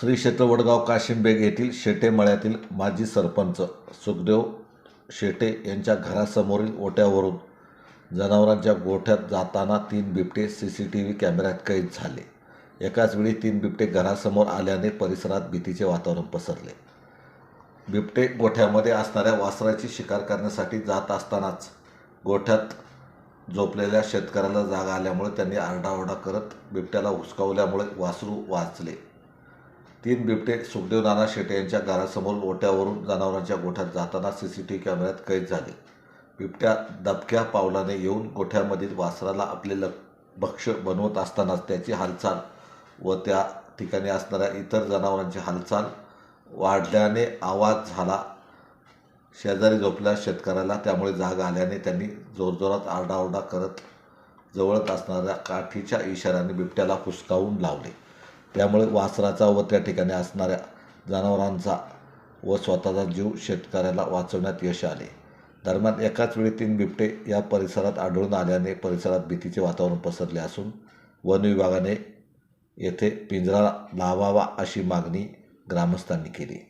श्री क्षेत्र वडगाव काशिमबेग येथील शेटे मळ्यातील माजी सरपंच सुखदेव शेटे यांच्या घरासमोरील ओट्यावरून जनावरांच्या गोठ्यात जाताना तीन बिबटे सी सी टी व्ही कॅमेऱ्यात कैद झाले. एकाच वेळी तीन बिबटे घरासमोर आल्याने परिसरात भीतीचे वातावरण पसरले. बिबटे गोठ्यामध्ये असणाऱ्या वासराची शिकार करण्यासाठी जात असतानाच गोठ्यात झोपलेल्या शेतकऱ्याला जागा आल्यामुळे त्यांनी आरडाओरडा करत बिबट्याला हुसकावल्यामुळे वासरू वाचले. तीन बिबटे सुखदेव नाना शेटे यांच्या घरासमोर ओट्यावरून जनावरांच्या गोठ्यात जाताना सी सी टी व्ही कॅमेऱ्यात कैद झाले. बिबट्या दबक्या पावलाने येऊन गोठ्यामधील वासराला आपले लक भक्ष्य बनवत असतानाच त्याची हालचाल व त्या ठिकाणी असणाऱ्या इतर जनावरांची हालचाल वाढल्याने आवाज झाला. शेजारी झोपल्या शेतकऱ्याला त्यामुळे जाग आल्याने त्यांनी जोरजोरात आरडाओरडा करत जवळच असणाऱ्या काठीच्या इशाऱ्याने बिबट्याला हुसकावून लावले. त्यामुळे वासराचा व त्या ठिकाणी असणाऱ्या जनावरांचा व स्वतःचा जीव शेतकऱ्याला वाचवण्यात यश आले. दरम्यान एकाच वेळी तीन बिबटे या परिसरात आढळून आल्याने परिसरात भीतीचे वातावरण पसरले असून वन विभागाने येथे पिंजरा लावावा अशी मागणी ग्रामस्थांनी केली.